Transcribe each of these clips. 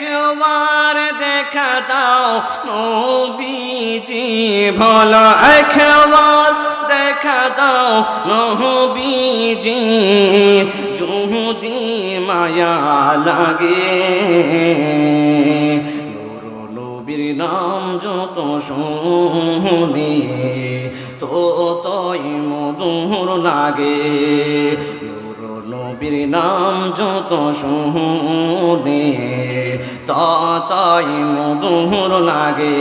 একবার দেখা দাও, নবীজি ভালো একবার দেখা দাও, নবীজি। যদি মায়া লাগে নবীর নাম যত শুনি তই মধুর লাগে। নবীর নাম যত শুনি ততই মধুর লাগে।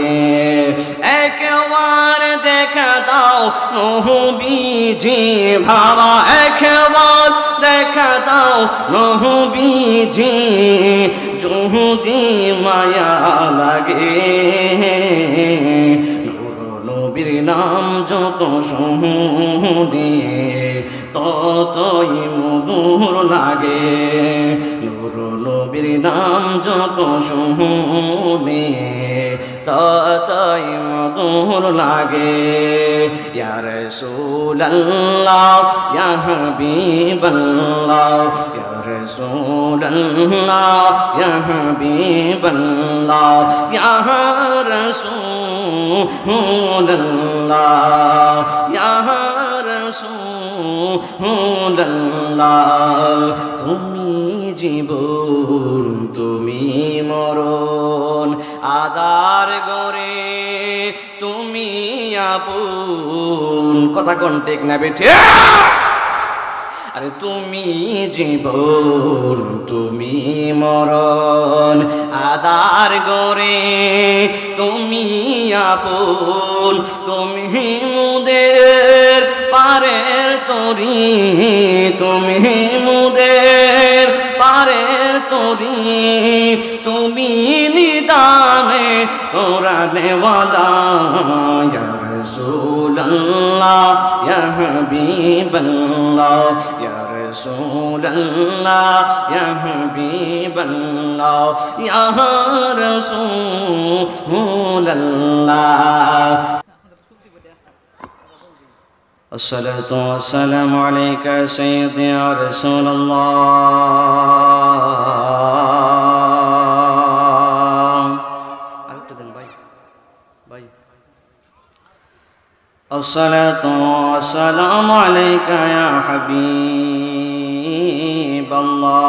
একবার দেখা দাও নবীজি ভাবা। একবার দেখা দাও নবীজি যদি মায়া লাগে। নবীর নাম যত শুনি ততই মধুর লাগে। নূর নবীর নাম যত শুনি ততই মধুর লাগে। ইয়া রাসূলুল্লাহ, ইয়া হাবিবাল্লাহ, ইয়া রাসূলুল্লাহ, ইয়া হাবিবাল্লাহ, ইয়া রাসূলুল্লাহ ইয়া রাসূলুল্লাহ তুমি জীবন, তুমি মরণ আদার গরে তুমি আপন। কথা কোন ঠিক না বেঠে? আরে তুমি জীবন, তুমি মরণ আদার গরে তুমি আপন। তুমি মুদের পারের তরি, তুমি মুদের পারের তরি, তুমি নিদানে তোরা নেওয়ালা রাসূলুল্লাহ, ইয়া হাবিবাল্লাহ, ইয়া রাসূলুল্লাহ, ইয়া হাবিবাল্লাহ, ইয়া রাসূলুল্লাহ। الصلاة والسلام عليك سيدي يا رسول الله. الصلاة والسلام عليك يا حبيب الله.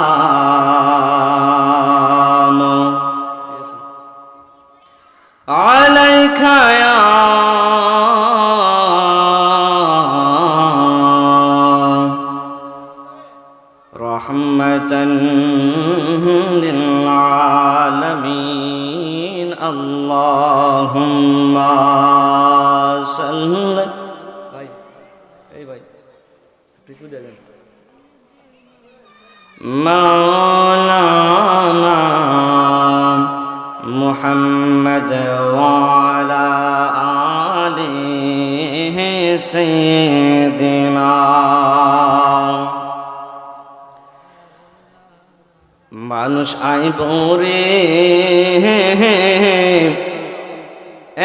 عليك يا رحمة للعالمين اللهم صل ভাই এই ভাই একটু দেখেন مولانا محمد وعلى آله سيدنا মানুষ আইব রে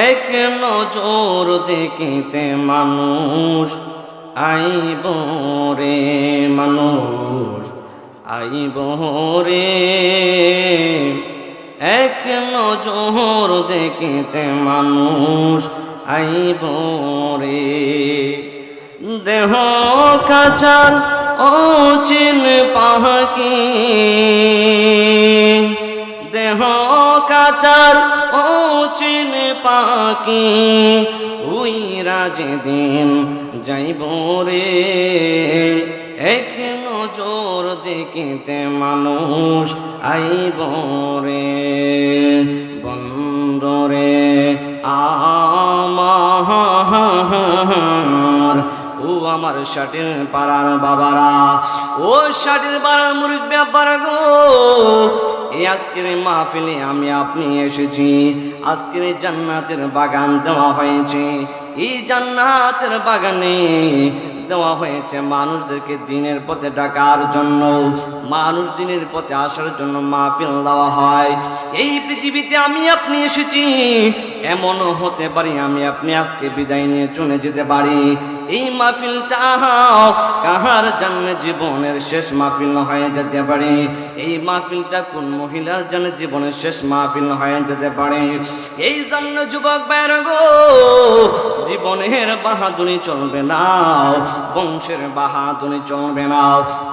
এক নজর দেখিতে মানুষ আইব রে মানুষ আইব রে এক নজর দেখিতে মানুষ আইব রে। দেহ কাচার ও চিন পাহাকি। দেহ কাচার ও চিন পাকি উইরা যেদিন যাইব রে। এক নজর দেখিতে মানুষ আইব রে। বন্দরে আমার। ও আমার ষাটের পাড়ার বাবারা, ও ষাটের পাড়ার মুরগ ব্যাপার গো। এই আজকের মাহফিলে আমি আপনি এসেছি, আজকের জান্নাতের বাগান দেওয়া হয়েছে। এই জান্নাতের বাগানে দেওয়া হয়েছে মানুষদেরকে দিনের পথে ডাকার জন্য, মানুষ দিনের পথে আসার জন্য মাহফিল দেওয়া হয়। এই পৃথিবীতে আমি আপনি এসেছি এমনও হতে পারি আমি আপনি আজকে বিদায় নিয়ে চলে যেতে পারি। এই মাহফিলটা কাহার জন্য জীবনের শেষ মাহফিল হয়ে যেতে পারে? এই মাহফিলটা কোন মহিলার জন্য জীবনের শেষ মাহফিল হয়ে যেতে পারে? এই জন্য যুবক বাইর গো, জীবনের বাহাদুরি চলবে না, বংশের বাহাদুরি চলবে না।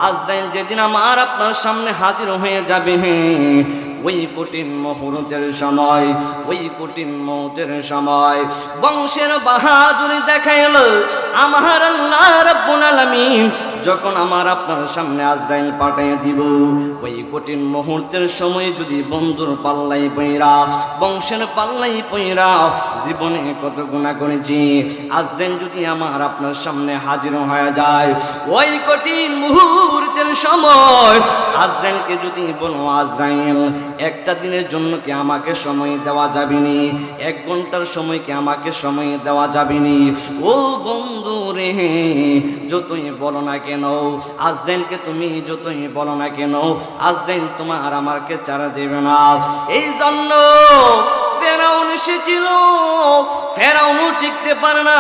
আজরাইল যেদিন আমার আপনার সামনে হাজির হয়ে যাবে ওই কঠিন মুহূর্তের সময়, ওই কঠিন মৌতের সময়। বংশের বাহাদুরি দেখাইল, আমার আল্লাহ রাব্বুল যখন আমার আপনার সামনে আজরাইল পাঠিয়ে দিব, ওই কঠিন মুহূর্তের সময় যদি বন্ধুর পাল্লাই পইরা, বংশের পাল্লাই পইরা জীবনে কত গুণা করেছি, আজরাইল যদি আমার আপনার সামনে হাজির হয়ে যায়, ওই কঠিন মুহূর্তের সময় আজরাইলকে যদি বলো, আজরাইল একটা দিনের জন্য কি আমাকে সময় দেওয়া যাবে নি এক ঘণ্টার সময় কি আমাকে সময় দেওয়া যাবে নি ও বন্ধু রে, যতই বলো না কেন, আজরাইলকে তুমি যতই বলো না কেন, আজরাইল তোমার আমাকে চারা দেবে না। এই জন্য ফেরাউন এসেছিল, ফেরাউনও টিকতে পারে না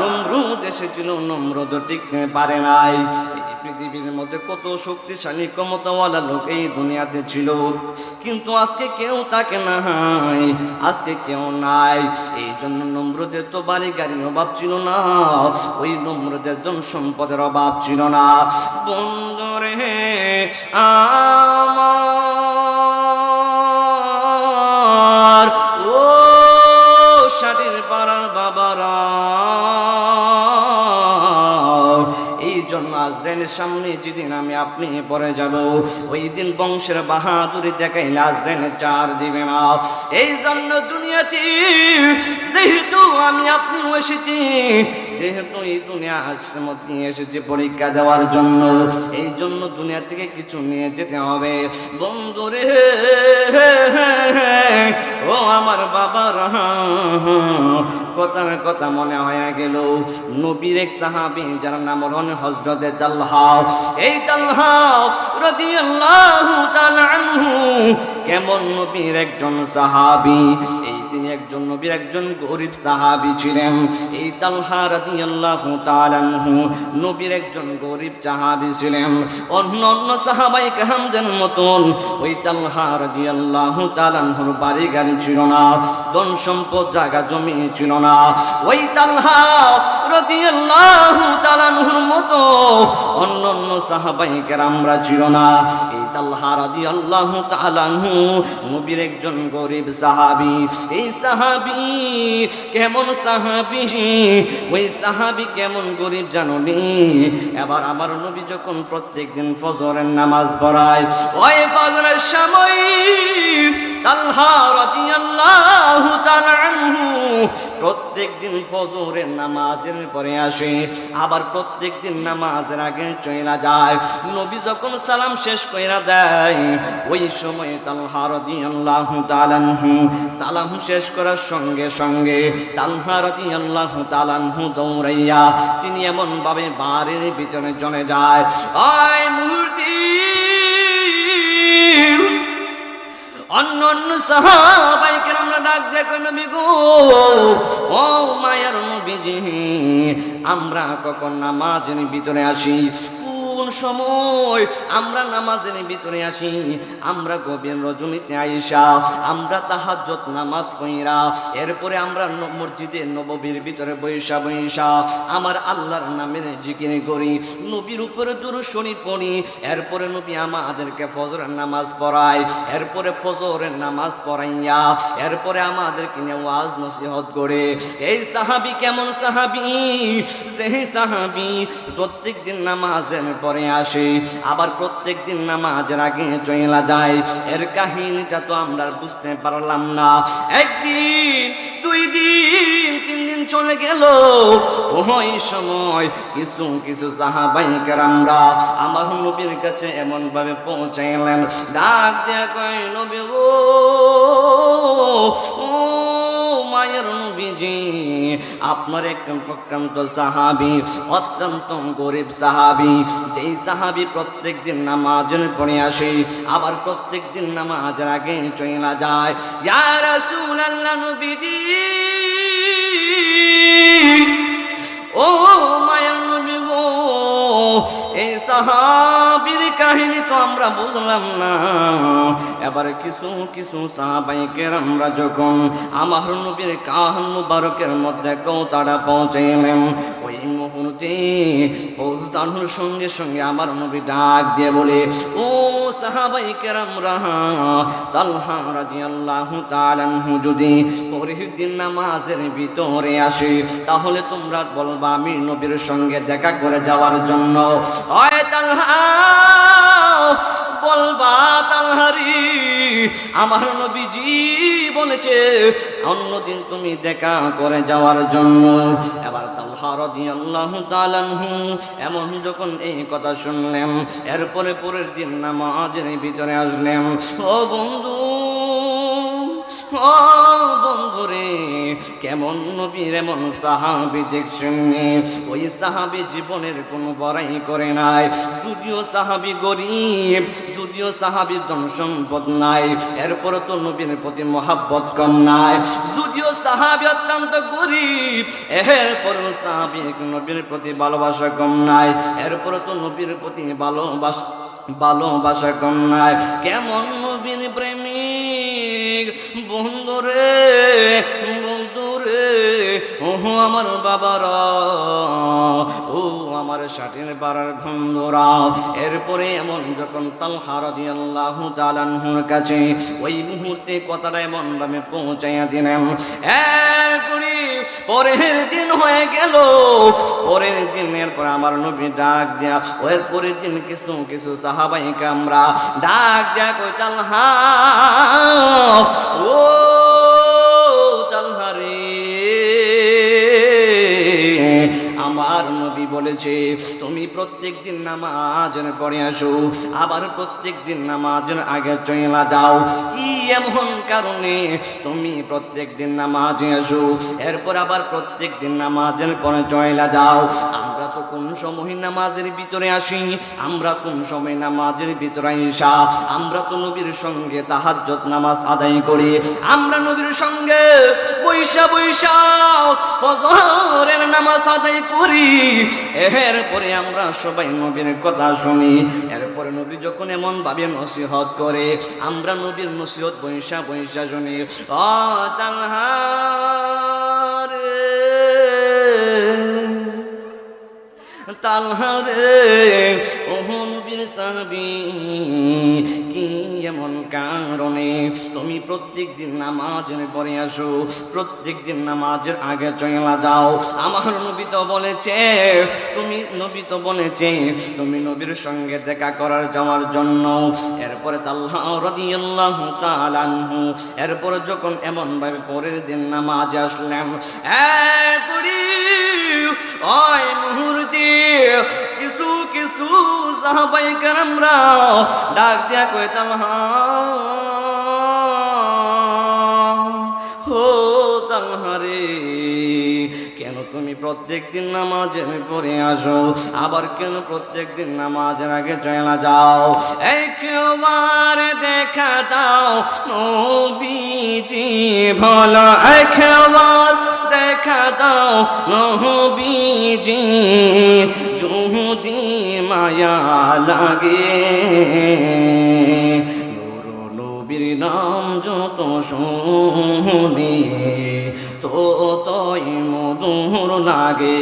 নমরুদ এসেছিল, নমরুদও টিকতে পারে নাই। পৃথিবীর মধ্যে কত শক্তিশালী, ক্ষমতাওয়ালা লোক এই দুনিয়াতে ছিল। কিন্তু আজকে কেউ তাকে নাই, আজকে কেউ নাই। এই জন্য নম্রদের তো বাড়ি গাড়ির অভাব ছিল না, ওই নম্রদের জন সম্পদের অভাব ছিল না। বন্ধুরে, আমার আজরাইলের সামনে যেদিন আমি আপনি পরে যাব, ওই দিন বংশের বাহাদুরি দেখাইলে আজরাইলে চার দিবে না। এই জন্য দুনিয়াটি যেহেতু আমি আপনি এসেছি যেহেতু এই দুনিয়া আসর মধ্যে এসেছে পরীক্ষা দেওয়ার জন্য, এই জন্য দুনিয়া থেকে কিছু নিয়ে যেতে হবে। বন্ধুরে ও আমার বাবার কথার কথা মনে হয়ে গেল। নবীর এক সাহাবি যার নাম হলেন হজরতে তাল্হা। এই রাদিয়াল্লাহু তাআলা আনহু কেমন নবীর একজন সাহাবি? এই একজন নবীর একজন গরিব সাহাবি ছিলেন। এই তালহা রাদিয়াল্লাহু তাআলা আনহু নবীর একজন গরিব সাহাবি ছিলেন। অন্য অন্য সাহাবাই কাহামদের মতন ওই তালহা রাদিয়াল্লাহু তাআলা আনহুর বাড়ি, গাড়ি ছিল না, ধন সম্পদ, জায়গা, জমি ছিল না। ওই তালহা রাদিয়াল্লাহু তাআলা আনহুর মতো অন্য অন্য সাহাবাই কেরামরা ছিল না। এই তালহা রাদিয়াল্লাহু তাআলা আনহু নবীর একজন গরিব সাহাবি। এই সাহাবি, কেমন সাহাবি? ওই সাহাবি কেমন গরিব জাননি? এবার আমার নবী যখন প্রত্যেক দিন ফজরের নামাজ পড়ায়, ওই ফজরের সময় আল্লাহ রাদিয়াল্লাহু তাআলা আনহু প্রত্যেক দিন ফজরের নামাজের পরে আসে, আবার প্রত্যেক দিন নামাজের আগে চলে যায়। নবী যখন সালাম শেষ কইরা দেয়, ওই সময় তালহা রাদিয়াল্লাহু তাআলা আনহু সালাম শেষ করার সঙ্গে সঙ্গে তালহা রাদিয়াল্লাহু তাআলা আনহু দৌড়াইয়া তিনি এমন ভাবে বাড়ির ভিতরে চলে যায়। ওই মুহূর্তে অন্য অন্য সাহাবাইকে আমরা ডাক দেখো নবী গো, ও মায়ার নবীজি, আমরা কখন নামাজের ভিতরে আসি? কোন সময় আমরা নামাজের ভিতরে আসি, আমরা গভীর রজনীতে আইসা আমরা তাহাজ্জত নামাজ পইরা এরপরে আমরা মসজিদে নববীর ভিতরে বৈশা বৈশা, আমার আল্লাহর নামের জিকির করি, নবীর উপরে দুরুশনি পড়ি, এরপরে নবী আমাদেরকে ফজরের নামাজ পড়ায়, এরপরে ফজরের নামাজ পড়াইয়া, এরপরে আমাদেরকে নিয়ে ওয়াজ নসিহত করে। এই সাহাবি কেমন সাহাবি? যে সাহাবি প্রত্যেক দিন নামাজের পরে আসে, আবার প্রত্যেক দিন নামাজের আগে চইলা যায়। এর কাহিনীটা তো আমরা বুঝতে পারলাম না। একদিন, দুই দিন, তিন দিন চলে গেল। ওই সময় কিছু কিছু সাহাবাই কেরামরা আমার নবীর কাছে এমন ভাবে পৌঁছাইলেন। ডাক দেয়া কয়, নবী ও মায়ের নবীজি আপনার একজন প্রক্রান্ত সাহাবি, অত্যন্ত গরিব সাহাবি, যেই সাহাবি প্রত্যেক দিন নামাজের পড়ে আসে, আবার প্রত্যেক দিন নামাজের আগে চইলা যায়। ও মায়ের নবী গো এই সাহাবির কাহিনী তো আমরা বুঝলাম না। এবার কিছু কিছু সাহাবাইকের আমরা যখন আমার নবীর কাহান মুবারকের মধ্যে কৌতাটা পৌঁছাইলেন, ওই মুহূর্তে পৌঁছানোর সঙ্গে সঙ্গে আমার নবী ডাক দিয়ে বলে, ও সাহাবাইকের আমরা তালহা রাদিয়াল্লাহু তাআলা আনহু যদি পরের নামাজের ভিতরে আসে, তাহলে তোমরা বলবা, আমি নবীর সঙ্গে দেখা করে যাওয়ার জন্য। হয় তালহা বলবা তালহারি আমার নবীজি বলেছে, অন্যদিন তুমি দেখা করে যাওয়ার জন্য। এবার এমন যখন এই কথা শুনলেন, এরপরে পরের দিন নামাজের ভিতরে আসলেন। ও বন্ধু ও বন্ধুরে, কেমন নবীর এমন সাহাবি দেখছেন? ওই সাহাবি জীবনের কোনো বড়াই করে নাই। যদিও সাহাবি গরিব, যদিও সাহাবি ধন সম্পদ নাই এরপর তো নবীর প্রতি মহাব্বত কম নাই। যদিও সাহাবি অত্যন্ত গরিব, এরপরও সাহাবি নবীর প্রতি ভালোবাসা কম নাই এরপর তো নবীর প্রতি ভালোবাসা ভালোবাসা কম নাই। কেমন নবীর প্রেমিক বন্ধুরে ওহো আমার বাবারা, ও আমার শাটির পাড়ার বন্ধুরা। এরপরে এমন যখন তালহা রাদিয়াল্লাহু তাআলার কাছে ওই মুহূর্তে কথাটা এমন ভাবে পৌঁছাইয়া দিলেন এরপরে পরের দিন হয়ে গেল। পরের দিনের পর আমার নবী ডাক দেয়া ওই পরের দিন কিছু কিছু সাহাবাইকে আমরা ডাক দেয়া কই তালহা, ও বলেছে, তুমি প্রত্যেক দিন নামাজের পরে আসো, আবার প্রত্যেক দিন নামাজের আগে চলা যাও। কি এমন কারণে তুমি প্রত্যেক দিন নামাজে আসো, এরপর আবার প্রত্যেক দিন নামাজের পরে চলা যাও? কোন সময় নামাজের ভিতরে আসি, আমরা কোন সময় নামাজের ভিতরে আইসা আমরা তো নবীর সঙ্গে তাহাজ্জত নামাজ আদায় করি, আমরা নবীর সঙ্গে বৈশা বৈশা নামাজ আদায় করি, এরপরে আমরা সবাই নবীর কথা শুনি, এরপরে নবী যখন এমন ভাবে নসিহত করে, আমরা নবীর নসিহত বৈশা বৈশা শুনি, ও তালহা তালহারে, ওহো নবীর সাহাবি, কি এমন কারণে তুমি প্রত্যেক দিন নামাজের পরে আসো, প্রত্যেক দিন নামাজের আগে চলা যাও। আমার নবী তো বলেছে, তুমি নবী তো বলেছে, তুমি নবীর সঙ্গে দেখা করার যাওয়ার জন্য। এরপরে তাল্লাহ রাদিয়াল্লাহু তাআলা আনহু, এরপরে যখন এমন ভাবে পরের দিন নামাজে আসলেন এরপরে ওই মুহূর্তে কিছু কিছু সাহাবাই কারামরা ডাক দিয়া কইতাম, হো তালহারে কেন তুমি প্রত্যেক দিন নামাজের পরে আসো? আবার কেন প্রত্যেক দিন নামাজের আগে চলা যাও? একবার দেখা দাও নবীজি, ভালো। একবার দেখা নবীজি যদি মায়া লাগে। নবীর নাম যত শুনি তো তই মধুর লাগে।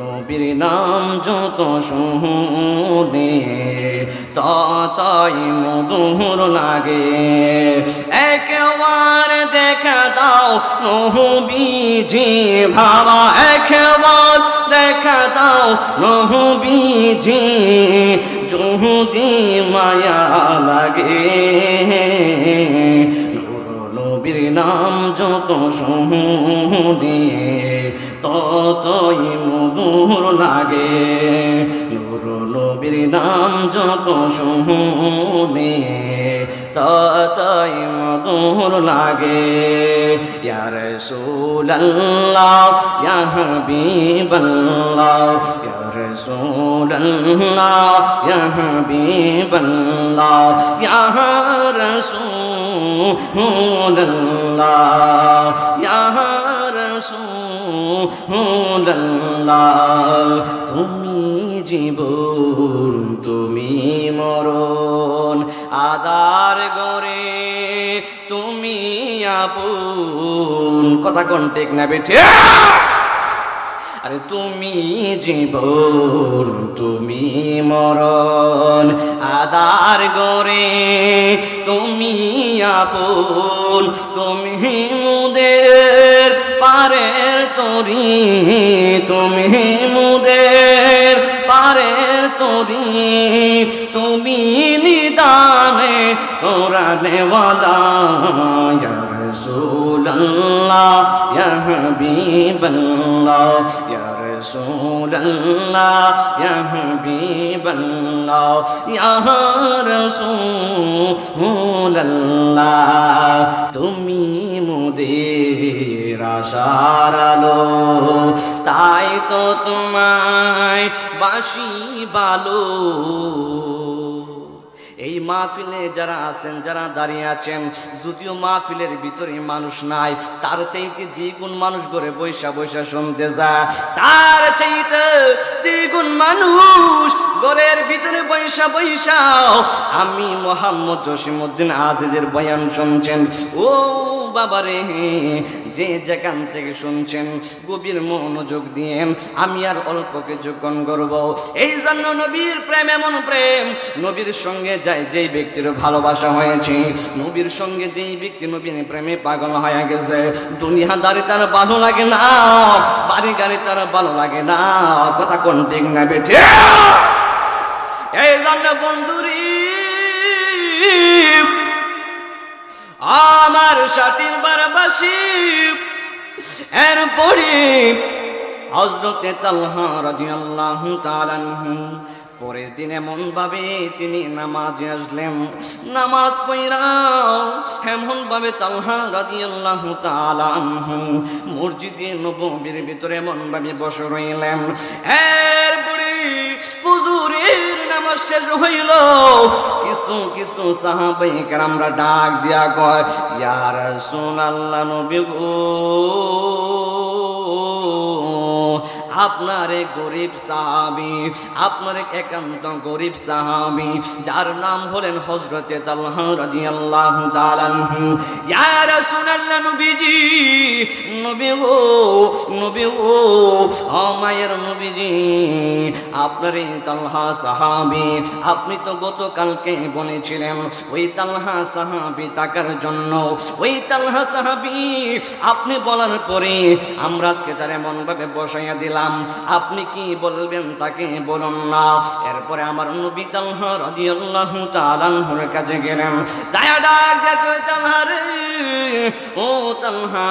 নবীর নাম যত শুনি, ততই মধুর লাগে। একবার দেখা দাও দাও নবীজি ভাবা একবার। দেখা দাও নবীজি যদি মায়া লাগে। নবীর নাম যত শুনি ততই মধুর লাগে। নূর নবীর নাম যত শুনি ততই মধুর লাগে। ইয়া রাসূলুল্লাহ, ইয়া হাবিবাল্লাহ, ইয়া রাসূলুল্লাহ, ইয়া হাবিবাল্লাহ, ইয়া রাসূলুল্লাহ ইয়া রাসূলুল্লাহ তুমি জীবন, তুমি মরণ আদার গরে তুমি আপন। কথা কোন ঠিক না বেঠে? আরে তুমি জীবন, তুমি মরণ আদার গরে তুমি আপন। তুমি মুদের পারের তরি, তুমি মুদের পারের তরি, তুমি নিদানে কোরআনেওয়ালা ইয়া রাসূলুল্লাহ, ইয়া হাবিবাল্লাহ, ইয়া রাসূলুল্লাহ, ইয়া হাবিবাল্লাহ, ইয়া রাসূলুল্লাহ, তুমি মুদের আশার আলো, তাই তো তোমায় বাসি বালো। এই মাহফিলে যারা আছেন, যারা দাঁড়িয়ে আছেন, যদিও মাহফিলের ভিতরে মানুষ নাই, তার চাইতে দ্বিগুণ মানুষ করে বৈশা বৈশা শুনতে যায়। তার চাইতে দ্বিগুণ মানুষ ঘরের ভিতরে বৈশা বৈশা আমি মোহাম্মদ জসিমুদ্দিন আজিজের বয়ান শুনছেন। ও বাবারে, যে যেখান থেকে শুনছেন গভীর মনোযোগ দিয়ে আমি আর অল্প কিছুক্ষণ করব এই জন্য নবীর প্রেম এমন প্রেম, নবীর সঙ্গে যাই যেই ব্যক্তির ভালোবাসা হয়েছে, নবীর সঙ্গে যেই ব্যক্তি নবীর প্রেমে পাগল হয়ে গেছে দুনিয়াদারি তার ভালো লাগে না, বাড়ি গাড়ি তার ভালো লাগে না, কথা কোন ঠিক না বেঠে? এই জন্য বন্ধুরি আমার সাথীর বারবাসী এরপরে হজরতে তালহা রাদিয়াল্লাহু তাআলা আনহু, পরের দিন এমন ভাবে তিনি নামাজে আসলেন। নামাজ এমন ভাবে তালহা রাদিয়াল্লাহু তাআলা আনহু মসজিদে নববীর ভিতরে এমন ভাবে বসে রইলেন। এরপরে ফুজুরের নামাজ শেষ হইল। কিছু কিছু সাহাবাই আমরা ডাক দিয়া কয় ইয়ার সোনাল্লা নবী গো। আপনার গরিব সাহাবি, আপনার এক একান্ত গরিব সাহাবি, যার নাম হলেন হজরতে তালহা রাদিয়াল্লাহু তাআলা আনহু। ইয়া রাসূলুল্লাহ নবীজি, নবী ও নবী ও মায়ের নবীজি, আপনার এই তালহা সাহাবি, আপনি তো গতকালকে বলেছিলেন, ওই তালহা সাহাবি টাকার জন্য, ওই তালহা সাহাবি, আপনি বলার পরে আমরা আজকে তার এমন ভাবে বসাইয়া দিলাম। আপনি কি বলবেন তাকে বলুন না। এরপরে আমার নবী তালহা রাদিয়াল্লাহু তাআলা আনহুর কাছে গেলেন। যায় ডাক দেখো রে, ও তালহা,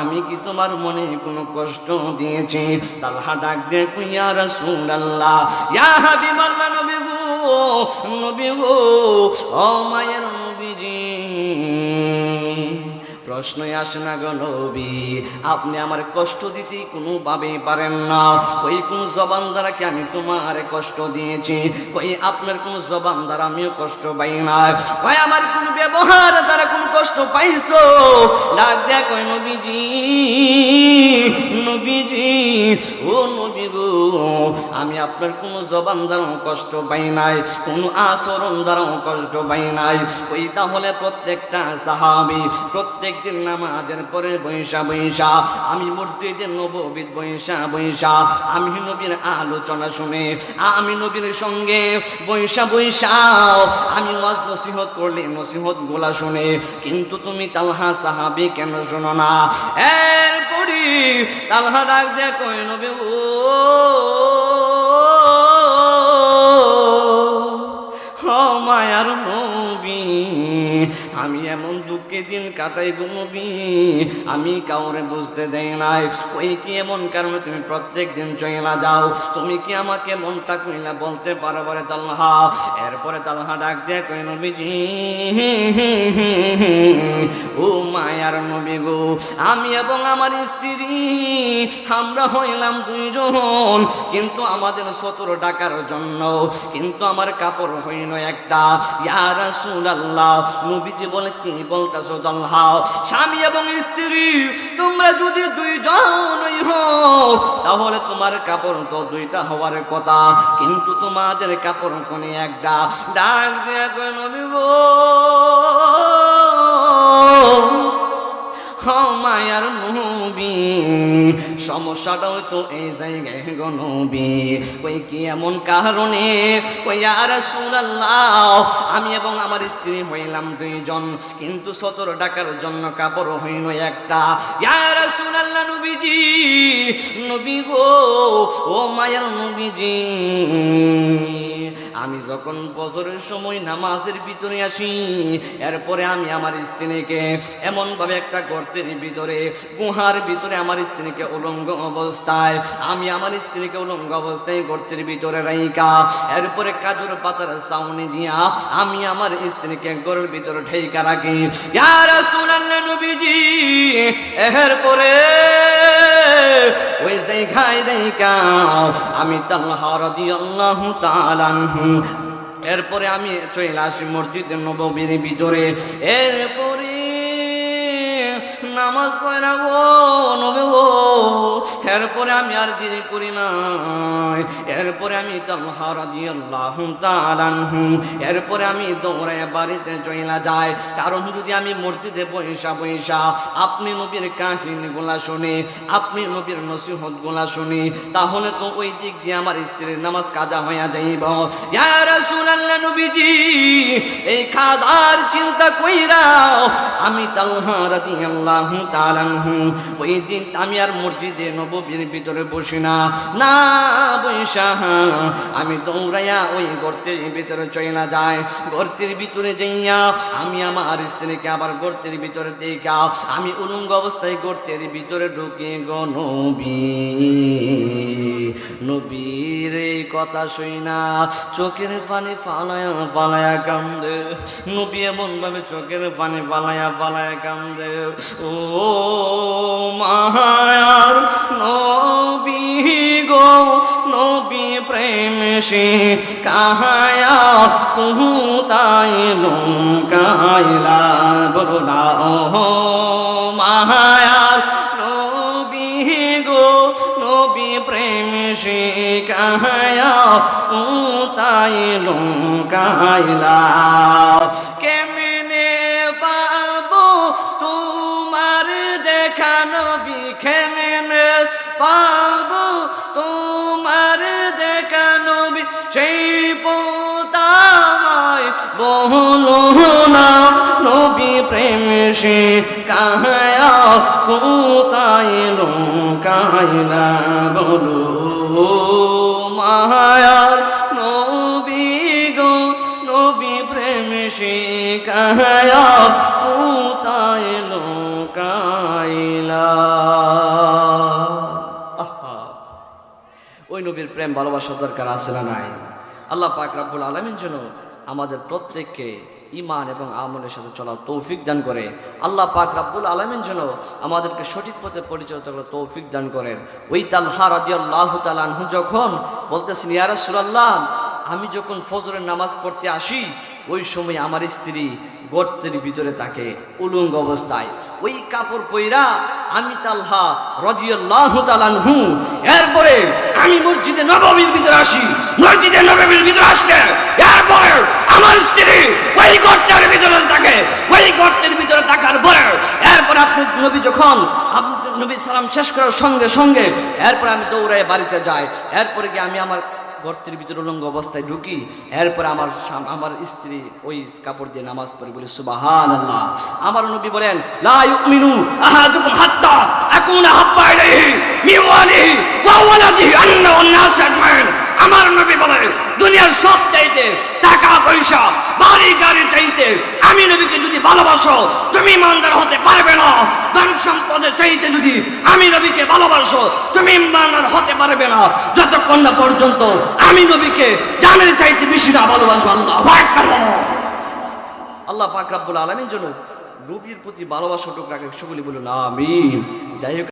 আমি কি তোমার মনে কোনো কষ্ট দিয়েছি? তালহা ডাক দেখো ইয়া রাসূলুল্লাহ, ইয়া হাবিবাল্লাহ, নবী গো নবী গো, ও মায়ের নবীজি। প্রশ্নই আসে না গো নবী। আপনি আমার কষ্ট দিতে কোনোভাবে পারেন না। ওই কোন জবান দ্বারা কি আমি তোমার কষ্ট দিয়েছি? ওই আপনার কোন জবান দ্বারা আমিও কষ্ট পাই না? ওই আমার কোন ব্যবহার দ্বারা কোন কষ্ট পাইছো? ডাক দেখ ওই নবীজি নবীজি, ও নবী গো, আমি আপনার কোন জবান দ্বারাও কষ্ট পাই নাই, কোন আচরণ দ্বারাও কষ্ট পাই নাই। ওই তাহলে প্রত্যেকটা সাহাবি, প্রত্যেক প্রত্যেকদিন নামাজের পরে বৈশা বৈশা, আমি মসজিদের নববিদ বৈশা বৈশা, আমি নবীর আলোচনা শুনে, আমি নবীর সঙ্গে বৈশা বৈশা, আমি ওয়াজ নসিহত করলে নসিহত গোলা শুনে, কিন্তু তুমি তালহা সাহাবি কেন শোনো না? এরপরে তালহা ডাক কই নবী ও মায়ার নবী, আমি এমন দুঃখে দিন কাটাই নবী। আমি কাউরে বুঝতে দেই নাই। ওই কি এমন কারণে তুমি প্রত্যেক দিন চইলা যাও? তুমি কি আমাকে মনটা কইলা বলতে পারো বলে তালহা? এরপরে তালহা ডাক দিয়ে কই নবীজি ও মায়ার নবী গো, আমি এবং আমার স্ত্রী, আমরা হইলাম দুইজন। কিন্তু আমাদের সতেরো টাকার জন্য, কিন্তু আমার কাপড় হইল একটা। ইয়ার আল্লাহ নবীজি বলে কি স্বামী এবং স্ত্রী, তোমরা যদি দুইজনই হও, তাহলে তোমার কাপড় তো দুইটা হওয়ার কথা, কিন্তু তোমাদের কাপড় কোনে একটা ডাক দিয়া হ মায়ার নবী সমস্যাটা তো এই জায়গায় গো নবী। ওই কি এমন কারণে? ওই আর সুরাল্লাহ আমি এবং আমার স্ত্রী হইলাম দুইজন, কিন্তু সতেরো টাকার জন্য কাপড় হইল একটা। ইয়ার সুরাল্লাহ নবীজি, নবী গো, ও মায়ার নবীজি। আমি যখন বছরের সময় নামাজের ভিতরে আসি, এরপরে আমি আমার স্ত্রীকে এমনভাবে একটা গর্তের ভিতরে, গুহার ভিতরে আমার স্ত্রীকে উলঙ্গ অবস্থায়, আমি আমার স্ত্রীকে উলঙ্গ অবস্থায় গর্তের ভিতরে রাইকা এরপরে কাজুর পাতার সাউনি দিয়া আমি আমার স্ত্রীকে গরের ভিতরে ঠেকা রাখি। এরপরে ওই জায়গায় রাইকা আমি তাল্লাহ রাদিয়াল্লাহু তাআলা আনহু। এরপরে আমি চলে আসি মসজিদ নববীর ভিতরে। এরপরে নামাজ পড়া গো, নবে গো। এরপরে আমি আর দেরি করি না এরপরে আমি তালহা দিয়ে আল্লাহ তালানহু এরপরে আমি দৌড়ায় বাড়িতে চইলা যাই। কারণ যদি আমি মসজিদে বৈশা বৈশা আপনি নবীর কাহিনীগুলা শুনি, আপনি নবীর নসিহতগুলা শুনি, তাহলে তো ওই দিক দিয়ে আমার স্ত্রীর নামাজ কাজা হইয়া যাইব। ইয়া রাসূলুল্লাহ নবীজি, এই খাজার চিন্তা কইরা আমি তালহা রাদিয়াল্লাহু তাআলা আনহু। ওই দিন আমি আর মসজিদে নববীর ভিতরে বসি না। না বৈশা, আমি দৌড়াইয়া ওই গর্তের ভিতরে চইলা যায় গর্তের ভিতরে যাইয়া আমি আমার স্ত্রীকে আবার গর্তের ভিতরে দেখা আমি উলঙ্গ অবস্থায় গর্তের ভিতরে ঢুকে গনবী নবীর এই কথা শুই না। চোখের পানি ফালায়া ফালায়া কান্দে। নবী এমন ভাবে চোখের পানি ফালায়া ফালায়া কান্দে। ও মায়ার নবী গো, নবী প্রেম সে কাহায়া কুহুতাই লঙ্কাইলা বলো না ও মায়ার নবী গো, নবী প্রেম সে কাহায়া কুহুতাই লঙ্কাইলা না, নবী প্রেম সে কাহায়া? কোথায় লোকাইলা বলো? মায়ার নবী গো, নবী প্রেম সে কাহায়া? কোথায় লোকাইলা ওই নবীর প্রেম ভালোবাসা দরকার আছে না নাই? আল্লাহ পাক রাব্বুল আলমিন যেন আমাদের প্রত্যেককে ইমান এবং আমলের সাথে চলা তৌফিক দান করে। আল্লাহ পাক রাব্বুল আলমের জন্য আমাদেরকে সঠিক পথে পরিচালিত করে তৌফিক দান করেন। ওই তালহা রাজি আল্লাহ তালু যখন বলতেছেন ইয়ারা সুরাল্লাহ আমি যখন ফজরের নামাজ পড়তে আসি ওই সময় আমার স্ত্রী গর্তের ভিতরে থাকে, উলঙ্গ অবস্থায়। ওই কাপড় পইরা আমি তালহা রজিয়াল্লাহ তালানহু এরপরে আমি মসজিদে নবমীর ভিতরে আসি। মসজিদে নবমীর ভিতরে আসলে, এরপরে আমার স্ত্রী ওই গর্তের ভিতরে থাকে। ওই গর্তের ভিতরে থাকার পরে, এরপর আপনি নবী যখন নবী সালাম শেষ করার সঙ্গে সঙ্গে, এরপর আমি দৌড়ায় বাড়িতে যাই। এরপরে কি আমি আমার গর্তের ভিতরে উলঙ্গ অবস্থায় ঢুকি, এরপর আমার আমার স্ত্রী ওই কাপড় দিয়ে নামাজ পড়ে বলে সুবাহান আল্লাহ আমার নবী বলেন, লা ইউমিনু আহাদুকুম হাত্তা আকুনা হাব্বা ইলাইহি মিন ওয়া আন্না ওয়ান নাস আজমাইন। আমার নবী বলে দুনিয়ার সব চাইতে টাকা পয়সা, বাড়ি, গাড়ি চাইতে আমি নবীকে যদি ভালোবাসো, তুমি ইমানদার হতে পারবে না। ধন সম্পদের চাইতে যদি আমি নবীকে ভালোবাসো, তুমি ইমানদার হতে পারবে না। যতক্ষণ না পর্যন্ত আমি নবীকে জানের চাইতে বেশি না ভালোবাসবো, আল্লাহ আল্লাহ পাক রাব্বুল আলামিন জন্য নবীর প্রতি ভালোবাসা রাখে সকলে বলুন, আমিন। যাই হোক